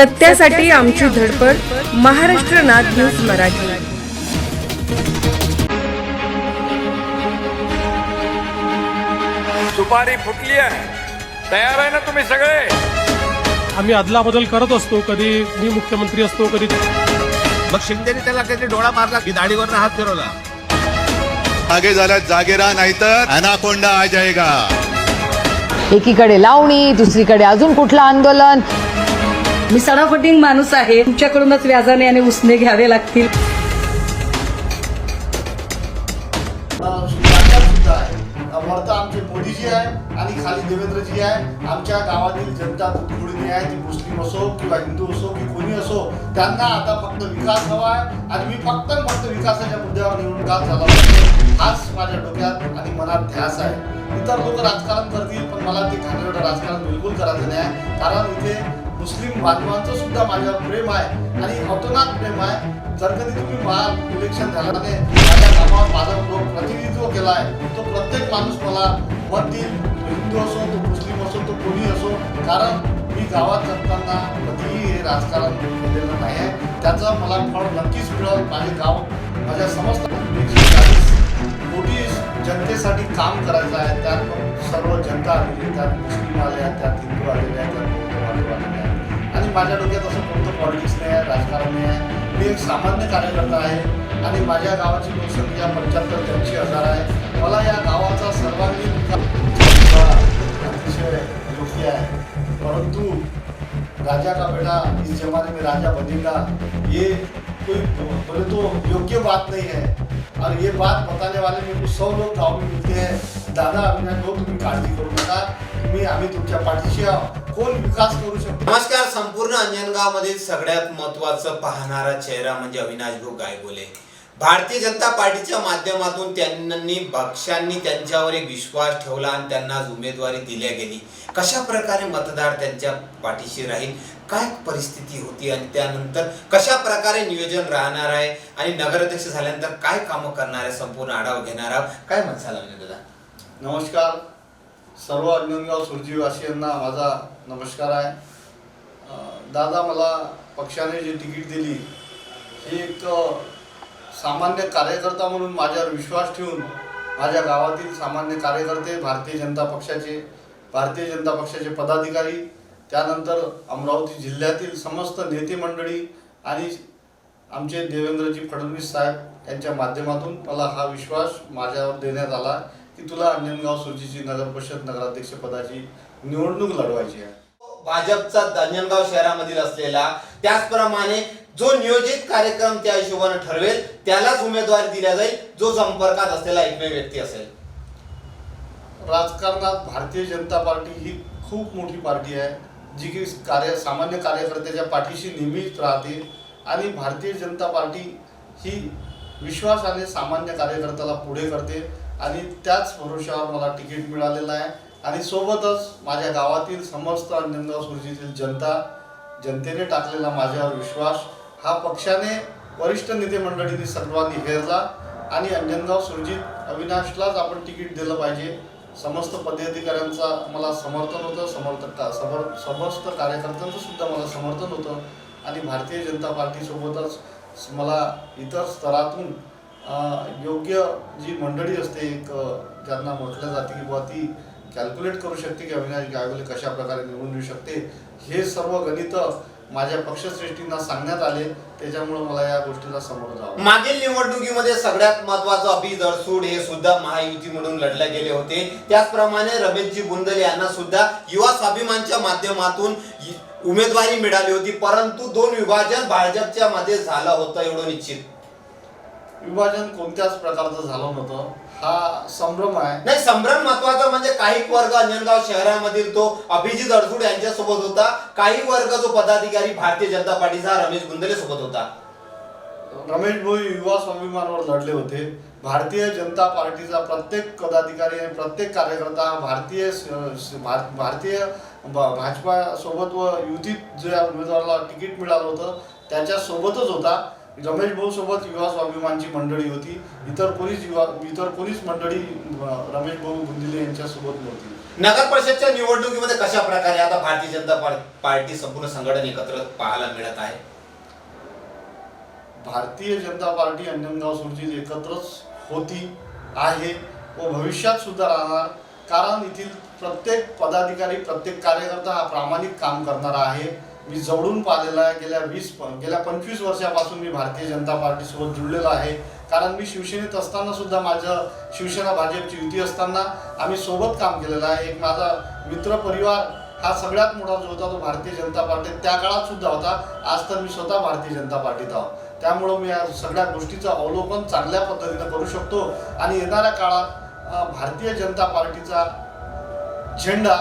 सत्यासाठी आमची धडपड महाराष्ट्र नाथ न्यूज मराठी. सुपारी फुटली आहे. तयार आहे ना तुम्ही सगळे? आम्ही अदलाबदल करत असतो कधी मी मुख्यमंत्री असतो कधी मग शिंदेने त्याला कधी डोळा मारला की दाढीवरनं हात फिरवला. आगे झाला जागे राहा नाहीतर अनाकोंडा आ जाएगा एकीकडे लावणी दुसरीकडे अजून कुठलं आंदोलन? मी सडाफटिंग माणूस आहे तुमच्याकडूनच व्याजाने आणि उसने घ्यावे लागतील आहे वरता आमचे मोदीजी आहे आणि खाली देवेंद्रजी आहे आमच्या गावातील जनता तुकडीने आहे ती मुस्लिम असो किंवा हिंदू असो की कोणी असो त्यांना आता फक्त विकास हवा आहे आणि मी फक्त फक्त विकासाच्या मुद्द्यावर निवडणुका झाला हाच माझ्या डोक्यात आणि मनात ध्यास आहे इतर लोक राजकारण करतील पण मला ते घाणेरडं राजकारण बिलकुल करायचं नाही कारण इथे मुस्लिम बांधवांचं सुद्धा माझ्यावर प्रेम आहे आणि अतोनात प्रेम आहे. जर कधी तुम्ही मला इलेक्शन झाल्याने माझ्या कामावर माझा प्रतिनिधित्व केला आहे तो प्रत्येक माणूस मला मत देईल हिंदू असो तो मुस्लिम असो तो कोणी असो कारण मी गावात जगताना कधीही हे राजकारण केलेलं नाही आहे त्याचं मला फळ नक्कीच मिळेल. माझे गाव माझ्या समस्त एकशे कोटी जनतेसाठी काम करायचं आहे. त्यात सर्व जनता आलेली त्यात मुस्लिम आले आहेत त्यात हिंदू आलेले आहेत. त्यात आणि माझ्या डोक्यात असं कोणतं पॉलिटिक्स नाही आहे राजकारण नाही आहे. मी एक सामान्य कार्यकर्ता आहे आणि माझ्या गावाची लोकसंख्या पंच्याहत्तर त्र्याऐंशी हजार आहे. मला या गावाचा सर्वांगीण विकास अतिशय योग्य आहे. परंतु राजा का बेटा इस जमाने में राजा बनेगा ये कोई बोले तो योग्य बात नहीं है. और ये बात बताने वाले मेरे को सौ लोग गाँव में मिलते हैं. दादा अभिनय भाऊ तुम्ही काळजी करू नका तुम्ही आम्ही तुमच्या पाठीशी आहोत. कोण विकास करू शकतो. नमस्कार संपूर्ण अंजनगाव मधील सगळ्यात महत्वाचं पाहणारा चेहरा म्हणजे अविनाश भाऊ गायगोले. भारतीय जनता पार्टीच्या माध्यमातून त्यांनी पक्षांनी त्यांच्यावर एक विश्वास ठेवला आणि त्यांना उमेदवारी दिल्या गेली. कशा प्रकारे मतदार त्यांच्या पाठीशी राहील काय परिस्थिती होती आणि त्यानंतर कशा प्रकारे नियोजन राहणार आहे आणि नगराध्यक्ष झाल्यानंतर काय कामं करणार आहे संपूर्ण आढावा घेणार आहोत. काय म्हणत झाला दादा? नमस्कार. सर्व अंजनगाव सुरजीवासियांना माझा नमस्कार आहे. दादा मला पक्षाने जी तिकीट दिली ही एक सामान्य कार्यकर्ता म्हणून माझ्यावर विश्वास ठेवून माझ्या गावातील सामान्य कार्यकर्ते भारतीय जनता पक्षाचे भारतीय जनता पक्षाचे पदाधिकारी त्यानंतर अमरावती जिल्ह्यातील समस्त नेते मंडळी आणि आमचे देवेंद्रजी फडणवीस साहेब यांच्या माध्यमातून मला हा विश्वास माझ्यावर देण्यात आला की तुला अंजनगाव सुरजीची नगर परिषद नगराध्यक्षपदाची निवडणूक लढवायची आहे. भाजपचा धन्यनगाव शहरामधील असलेला त्याचप्रमाणे जो नियोजित कार्यक्रम त्या हिशोबाने ठरवेल त्यालाच उमेदवारी दिल्या जाईल जो संपर्कात असलेला एकमेव व्यक्ती असेल. राजकारणात भारतीय जनता पार्टी ही खूप मोठी पार्टी आहे जी की कार्य सामान्य कार्यकर्त्याच्या पाठीशी नेहमीच राहते. आणि भारतीय जनता पार्टी ही विश्वासाने सामान्य कार्यकर्त्याला पुढे करते. आणि त्याच भरोश्यावर मला तिकीट मिळालेलं आहे. आणि सोबतच माझ्या गावातील समस्त अंजनगाव सुरजीतील जनता जनतेने टाकलेला माझ्यावर विश्वास हा पक्षाने वरिष्ठ नेते मंडळींनी सर्वांनी हेरला आणि अंजनगाव सुरजित अविनाशलाच आपण तिकीट दिलं पाहिजे. समस्त पदाधिकाऱ्यांचा मला समर्थन होतं समर्थक का समर समस्त कार्यकर्त्यांचं सुद्धा मला समर्थन होतं. आणि भारतीय जनता पार्टीसोबतच मला इतर स्तरातून योग्य जी मंडळी असते एक ज्यांना म्हटलं जाते की बुवा ती कॅल्क्युलेट करू शकते की अविनाश गायवले कशा प्रकारे निवडून येऊ शकते? हे सर्व गणित माझ्या पक्षश्रेष्ठींना सांगण्यात आले. त्याच्यामुळे मला या गोष्टीला समोर जावं मागील निवडणुकीमध्ये सगळ्यात महत्वाचं अभि दरसूड हे सुद्धा महायुती म्हणून लढले गेले होते. त्याचप्रमाणे रमेशजी बुंदल यांना सुद्धा युवा स्वाभिमानच्या माध्यमातून उमेदवारी मिळाली होती. परंतु दोन विभाजन भाजपच्या मध्ये झालं होतं एवढं निश्चित. विभाजन कोणत्याच प्रकारचं झालं नव्हतं. हा संभ्रम आहे. नाही संभ्रम महत्त्वाचा म्हणजे काही वर्ग अंजनगाव शहरामधील तो अभिजित अडसूड यांच्या सोबत होता. काही वर्ग जो पदाधिकारी भारतीय जनता पार्टीचा रमेश गुंदले सोबत होता. रमेश भोई युवा स्वाभिमानवर लढले होते. भारतीय जनता पार्टीचा प्रत्येक पदाधिकारी आणि प्रत्येक कार्यकर्ता हा भारतीय भारतीय भाजपा सोबत व युतीत ज्या उमेदवाराला तिकीट मिळालं होतं त्याच्या सोबतच होता. रमेश भाऊ सोबत युवा स्वाभिमानची मंडळी होती. इतर कोणीच युवा इतर कोणीच मंडळी रमेश भाऊ गुंदिले यांच्या सोबत नव्हती. नगर परिषदच्या निवडणुकीमध्ये कशा प्रकारे आता भारतीय जनता पार- पार्टी संपूर्ण संघटन एकत्र पाहायला मिळत आहे? भारतीय जनता पार्टी अंजनगाव सुरजीत एकत्रच होती आहे व भविष्यात सुद्धा राहणार. कारण येथील प्रत्येक पदाधिकारी प्रत्येक कार्यकर्ता हा प्रामाणिक काम करणारा आहे. मी जवळून पाहिलेला आहे गेल्या वीस गेल्या पंचवीस वर्षापासून मी भारतीय जनता पार्टीसोबत जुळलेलो आहे. कारण मी शिवसेनेत असताना सुद्धा माझं शिवसेना भाजपची युती असताना आम्ही सोबत काम केलेलं आहे. एक माझा मित्र परिवार हा सगळ्यात मोठा जो होता तो भारतीय जनता पार्टीत त्या काळात सुद्धा होता. आज तर मी स्वतः भारतीय जनता पार्टीत आहोत त्यामुळं मी या सगळ्या गोष्टीचं अवलोकन चांगल्या पद्धतीनं करू शकतो. आणि येणाऱ्या काळात भारतीय जनता पार्टीचा झेंडा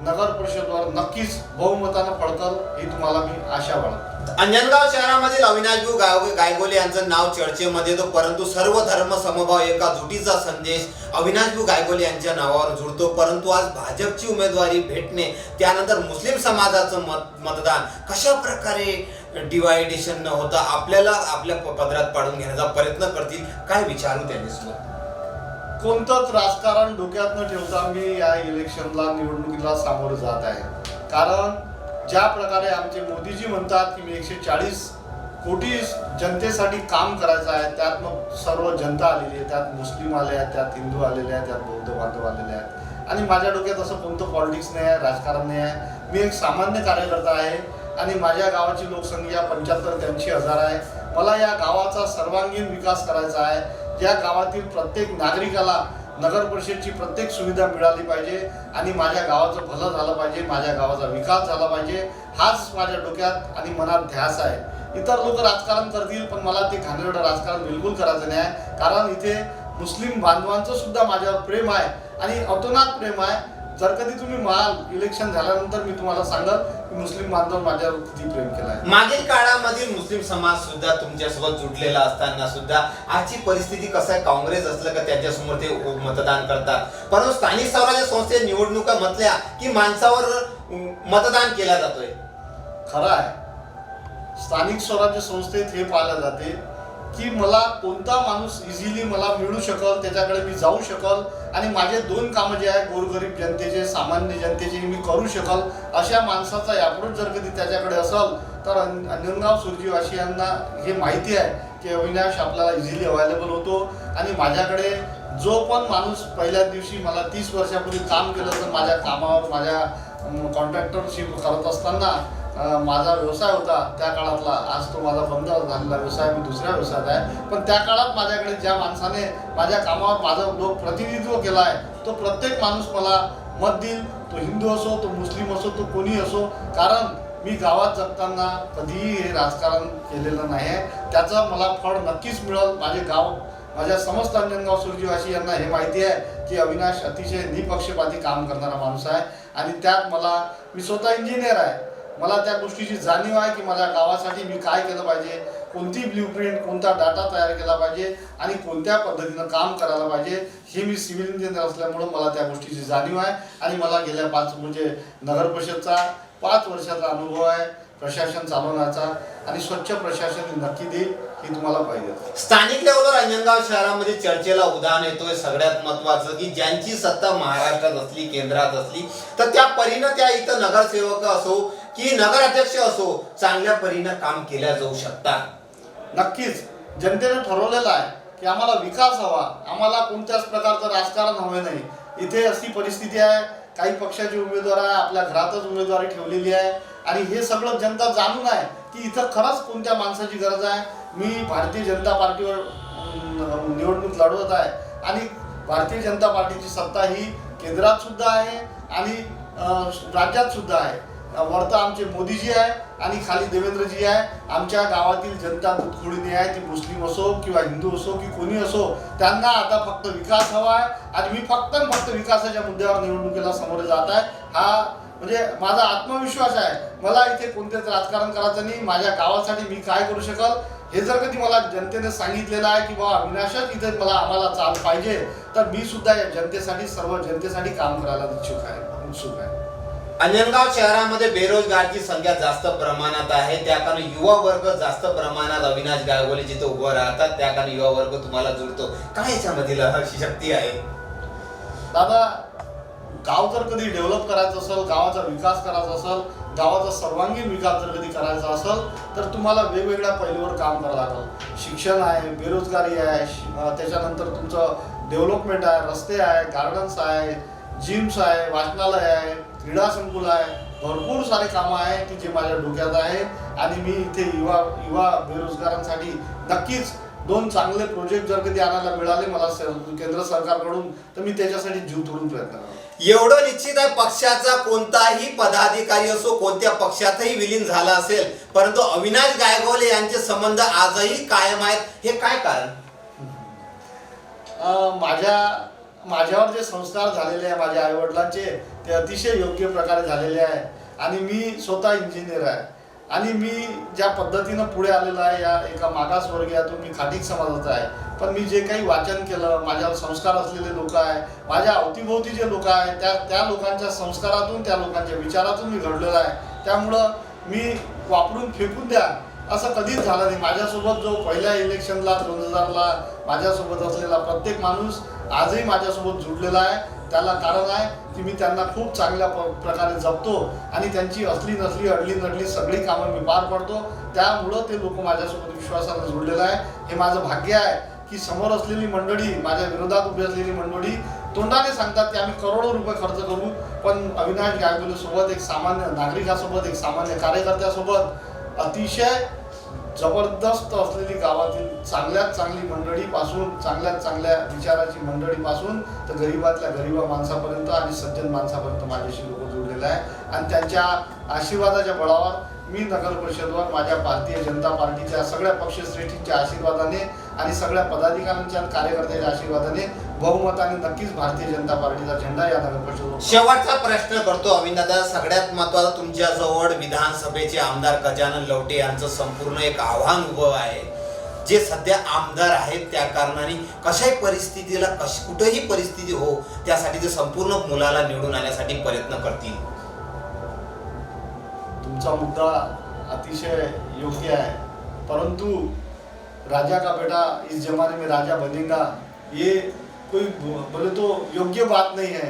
नगर परिषदवर नक्कीच बहुमतानं पडतं ही तुम्हाला मी आशा बाळगतो. अंजनगाव शहरामधील अविनाशभाऊ गाव गायगोले यांचं नाव चर्चेमध्ये येतो परंतु सर्व धर्म समभाव एका जुटीचा संदेश अविनाशभाऊ गायगोले यांच्या नावावर जुळतो परंतु आज भाजपची उमेदवारी भेटणे त्यानंतर मुस्लिम समाजाचं मत मतदान कशा प्रकारे डिवायडेशन न होता आपल्याला आपल्या पदरात पाडून घेण्याचा प्रयत्न करतील काय विचारू त्यांच्यासोबत? कोणतंच राजकारण डोक्यात न ठेवता मी या इलेक्शनला निवडणुकीला सामोरं जात आहे. कारण ज्या प्रकारे आमचे मोदीजी म्हणतात की मी एकशे चाळीस कोटी जनतेसाठी काम करायचं आहे त्यात मग सर्व जनता आलेली आहे त्यात मुस्लिम आले आहेत त्यात हिंदू आलेले आहेत त्यात बौद्ध बांधव आलेले आहेत. आणि माझ्या डोक्यात असं कोणतं पॉलिटिक्स नाही आहे राजकारण नाही आहे. मी एक सामान्य कार्यकर्ता आहे आणि माझ्या गावाची लोकसंख्या पंच्याहत्तर ते हजार आहे. मला या गावाचा सर्वांगीण विकास करायचा आहे. या गावातील प्रत्येक नागरिकाला नगर परिषदची प्रत्येक सुविधा मिळाली पाहिजे आणि माझ्या गावाचं भलं झालं पाहिजे माझ्या गावाचा विकास झाला पाहिजे हाच माझ्या डोक्यात आणि मनात ध्यास आहे. इतर लोक राजकारण करतील पण मला ते घाणेरडं राजकारण बिलकुल करायचं नाही आहे. कारण इथे मुस्लिम बांधवांचं सुद्धा माझ्यावर प्रेम आहे आणि अतोनात प्रेम आहे. जर कधी तुम्ही महाल इलेक्शन झाल्यानंतर मी तुम्हाला सांगल की मुस्लिम बांधव माझ्यावर किती प्रेम केलं आहे. मागील काळामधील मुस्लिम समाज सुद्धा तुमच्यासोबत जुडलेला असताना सुद्धा आजची परिस्थिती कसं आहे? काँग्रेस असलं का त्यांच्यासमोर ते मतदान करतात. परंतु स्थानिक स्वराज्य संस्थे निवडणुका म्हटल्या की माणसावर मतदान केला जातोय. खरं आहे. स्थानिक स्वराज्य संस्थेत हे पाहिलं जाते की मला कोणता माणूस इझिली मला मिळू शकल त्याच्याकडे मी जाऊ शकल आणि माझे दोन कामं जे आहे गोरगरीब जनतेचे सामान्य जनतेचे मी करू शकल अशा माणसाचा यापुढे जर कधी त्याच्याकडे असेल तर अं- अंजनगाव सुरजीवासियांना हे माहिती आहे की अविनाश आपल्याला इझिली अवेलेबल होतो. आणि माझ्याकडे जो पण माणूस पहिल्या दिवशी मला तीस वर्षापूर्वी काम केलं तर माझ्या कामावर माझ्या कॉन्ट्रॅक्टरशिप करत असताना माझा व्यवसाय होता त्या काळातला. आज तो माझा बंद झालेला व्यवसाय मी दुसऱ्या व्यवसायात आहे. पण त्या काळात माझ्याकडे ज्या माणसाने माझ्या कामावर माझं लोक प्रतिनिधित्व केला आहे तो प्रत्येक माणूस मला मत देईल. तो हिंदू असो तो मुस्लिम असो तो कोणी असो. कारण मी गावात जगताना कधीही हे राजकारण केलेलं नाही आहे त्याचं मला फळ नक्कीच मिळेल. माझे गाव माझ्या समस्त अंजनगाव सुरजीवासी यांना हे माहिती आहे की अविनाश अतिशय निपक्षपाती काम करणारा माणूस आहे. आणि त्यात मला मी स्वतः इंजिनियर आहे. मला त्या गोष्टीची जाणीव आहे की माझ्या गावासाठी मी काय केलं पाहिजे कोणती ब्ल्यूप्रिंट कोणता डाटा तयार केला पाहिजे आणि कोणत्या पद्धतीनं काम करायला पाहिजे हे मी सिव्हिल इंजिनियर असल्यामुळं मला त्या गोष्टीची जाणीव आहे आणि मला गेल्या पाच म्हणजे नगर परिषदचा पाच वर्षाचा अनुभव आहे प्रशासन चालवण्याचा आणि स्वच्छ प्रशासन नक्की देईल ही तुम्हाला पाहिजे. स्थानिक लेवलवर अंजनगाव शहरामध्ये चर्चेला उदाहरण येतोय सगळ्यात महत्वाचं की ज्यांची सत्ता महाराष्ट्रात असली केंद्रात असली तर त्या परीनं त्या इथं नगरसेवक असो की नगराध्यक्ष असो चांगल्या परीनं काम केल्या जाऊ शकतात. नक्कीच. जनतेने ठरवलेलं आहे की आम्हाला विकास हवा. आम्हाला कोणत्याच प्रकारचं राजकारण हवे नाही. इथे अशी परिस्थिती आहे. काही पक्षाचे उमेदवार आहे आपल्या घरातच उमेदवारी ठेवलेली आहे. आणि हे सगळं जनता जाणून आहे की इथं खरंच कोणत्या माणसाची गरज आहे. मी भारतीय जनता पार्टीवर निवडणूक लढवत आहे. आणि भारतीय जनता पार्टीची सत्ता ही केंद्रात सुद्धा आहे आणि राज्यात सुद्धा आहे. वरतं आमचे मोदीजी आहे आणि खाली देवेंद्रजी आहे. आमच्या गावातील जनता दुधखोडीने आहे ती मुस्लिम असो किंवा हिंदू असो की कोणी असो त्यांना आता फक्त विकास हवा आहे. आणि मी फक्त फक्त विकासाच्या मुद्द्यावर निवडणुकीला सामोरे जात आहे. हा म्हणजे माझा आत्मविश्वास आहे. मला इथे कोणतेच राजकारण करायचं नाही. माझ्या गावासाठी मी काय करू शकल? हे जर कधी मला जनतेने सांगितलेलं आहे की बाबा अविनाशच इथे मला आम्हाला चाल पाहिजे तर मी सुद्धा या जनतेसाठी सर्व जनतेसाठी काम करायला इच्छुक आहे. उत्सुक आहे अंजनगाव शहरामध्ये बेरोजगारची संख्या जास्त प्रमाणात आहे. त्या कारण युवा वर्ग जास्त प्रमाणात अविनाश गायगोले जिथे उभं राहतात त्या कारण युवा वर्ग तुम्हाला जुळतो. काय याच्यामधील अशी शक्ती आहे? दादा गाव जर कधी डेव्हलप करायचं असेल गावाचा विकास करायचा असेल गावाचा सर्वांगीण विकास जर कधी करायचा असेल तर तुम्हाला वेगवेगळ्या पैलूवर काम करावं लागेल. शिक्षण आहे बेरोजगारी आहे त्याच्यानंतर तुमचं डेव्हलपमेंट आहे रस्ते आहे गार्डन्स आहे जिम्स आहे वाचनालय आहे. क्रीडा संकुल आहे. भरपूर सारे कामं आहे की जे माझ्या डोक्यात आहे. आणि मी इथे युवा युवा बेरोजगारांसाठी नक्कीच दोन चांगले प्रोजेक्ट जर कधी आणायला मिळाले मला केंद्र सरकारकडून तर मी त्याच्यासाठी जीव तोडून प्रयत्न एवढं निश्चित आहे पक्षाचा कोणताही पदाधिकारी असो कोणत्या पक्षातही विलीन झाला असेल परंतु अविनाश गायगोले यांचे संबंध आजही कायम आहेत. हे काय कारण? माझ्या माझ्यावर जे संस्कार झालेले आहे माझ्या आईवडिलांचे ते अतिशय योग्य प्रकारे झालेले आहे. आणि मी स्वतः इंजिनियर आहे. आणि मी ज्या पद्धतीनं पुढे आलेलो आहे या एका मागासवर्गीयातून मी खाटीक समाजाचा आहे. पण मी जे काही वाचन केलं माझ्यावर संस्कार असलेले लोक आहे माझ्या अवतीभोवती जे लोक आहे त्या त्या लोकांच्या संस्कारातून त्या लोकांच्या विचारातून मी घडलेलो आहे. त्यामुळं मी वापरून फेकून द्या असं कधीच झालं नाही. माझ्यासोबत जो पहिल्या इलेक्शनला दोन हजारला माझ्यासोबत असलेला प्रत्येक माणूस आजही माझ्यासोबत जुडलेला आहे. त्याला कारण आहे की मी त्यांना खूप चांगल्या प- प्रकारे जपतो आणि त्यांची असली नसली अडली नडली सगळी कामं मी पार पडतो. त्यामुळं ते लोक माझ्यासोबत विश्वासानं जुडलेलं आहे. हे माझं भाग्य आहे की समोर असलेली मंडळी माझ्या विरोधात उभी असलेली मंडळी तोंडाने सांगतात की आम्ही करोडो रुपये खर्च करू. पण अविनाश गायगुलेसोबत एक सामान्य नागरिकासोबत एक सामान्य कार्यकर्त्यासोबत अतिशय जबरदस्त असलेली गावातील चांगल्यात चांगली मंडळीपासून चांगल्यात चांगल्या विचाराची मंडळीपासून तर गरीबातल्या गरीबा माणसापर्यंत आणि सज्जन माणसापर्यंत माझ्याशी लोक जोडलेले आहे आणि त्यांच्या आशीर्वादाच्या बळावर मी नगर परिषदवर माझ्या भारतीय जनता पार्टीच्या सगळ्या पक्षश्रेष्ठींच्या आशीर्वादाने आणि सगळ्या पदाधिकाऱ्यांच्या कार्यकर्त्याच्या आशीर्वादाने बहुमताने नक्कीच भारतीय जनता पार्टीचा झेंडा या नगर परिषदेवर शेवटचा प्रश्न करतो अविंदादा सगळ्यात महत्त्वाचा तुमच्या जवळ विधानसभेचे आमदार गजानन लवटे यांचं संपूर्ण एक आव्हान उभं आहे. जे सध्या आमदार आहेत त्या कारणाने कशाही परिस्थितीला कश कुठेही परिस्थिती हो त्यासाठी ते संपूर्ण मुलाला निवडून आणण्यासाठी प्रयत्न करतील. तुमचा मुद्दा अतिशय योग्य है परंतु राजा का बेटा इस जमाने में राजा बनेगा ये कोई बोले तो योग्य बात नहीं है।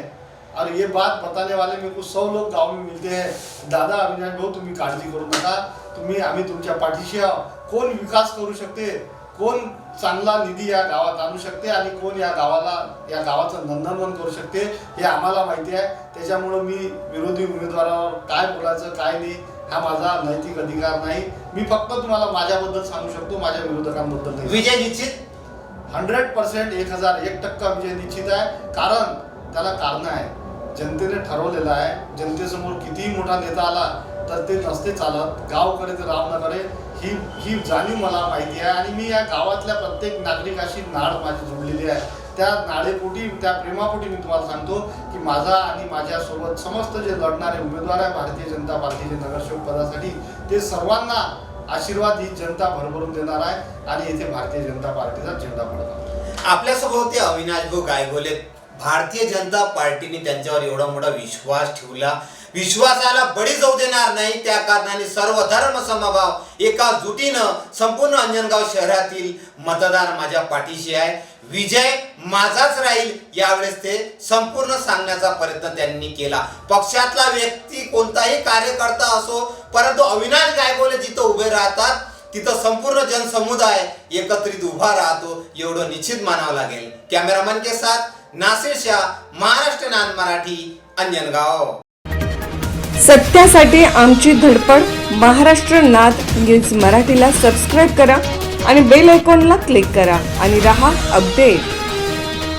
और ये बात बताने वाले मेरे को सौ लोग गांव में मिलते हैं दादा अविनाश भाऊ तुम्ही काळजी करू नका तुम्ही आम्ही तुमच्या पाठीशी आहो कोण विकास करू शकते? कोण चांगला निधी या गावात आणू शकते? आणि कोण या गावाला या गावाचं नंदनवन करू शकते? हे आम्हाला माहिती आहे. त्याच्यामुळं मी विरोधी उमेदवारावर काय बोलायचं काय नाही हा माझा नैतिक अधिकार नाही. मी फक्त तुम्हाला माझ्याबद्दल सांगू शकतो माझ्या विरोधकांबद्दल नाही. विजय निश्चित. हंड्रेड पर्सेंट एक हजार एक टक्का विजय निश्चित आहे. कारण त्याला कारण आहे. जनतेने ठरवलेलं आहे. जनतेसमोर कितीही मोठा नेता आला तर ते नसते चालत. गावकडे ते करे ही ही जाणीव मला माहिती आहे. आणि मी या गावातल्या प्रत्येक नागरिकाशी नाळ माझी जोडलेली आहे. त्या नाळेपोटी त्या प्रेमापोटी मी तुम्हाला सांगतो की माझा आणि माझ्यासोबत समस्त जे लढणारे उमेदवार आहे भारतीय जनता पार्टीचे नगरसेवक पदासाठी ते सर्वांना आशीर्वाद ही जनता भरभरून देणार आहे आणि येथे भारतीय जनता पार्टीचा झेंडा पडणार आपल्यासोबत होते अविनाश भाऊ गायगोले. भारतीय जनता पार्टीने त्यांच्यावर एवढा मोठा विश्वास ठेवला. विश्वासाला बळी जाऊ देणार नाही त्या कारणाने सर्व धर्म समभाव एका जुटीनं संपूर्ण अंजनगाव शहरातील मतदार माझ्या पाठीशी आहे. विजय माझाच राहील यावेळेस ते संपूर्ण सांगण्याचा प्रयत्न त्यांनी केला. पक्षातला व्यक्ती कोणताही कार्यकर्ता असो परंतु अविनाश गायगोले जिथं उभे राहतात तिथं संपूर्ण जनसमुदाय एकत्रित उभा राहतो एवढं निश्चित मानावं लागेल. कॅमेरामन के साथ नासिर शाह महाराष्ट्र नान मराठी अंजनगाव सत्यासाठी आमची धडपड महाराष्ट्र नाद न्यूज मराठीला सबस्क्राईब करा. आणि बेल आयकॉनला क्लिक करा आणि रहा अपडेट.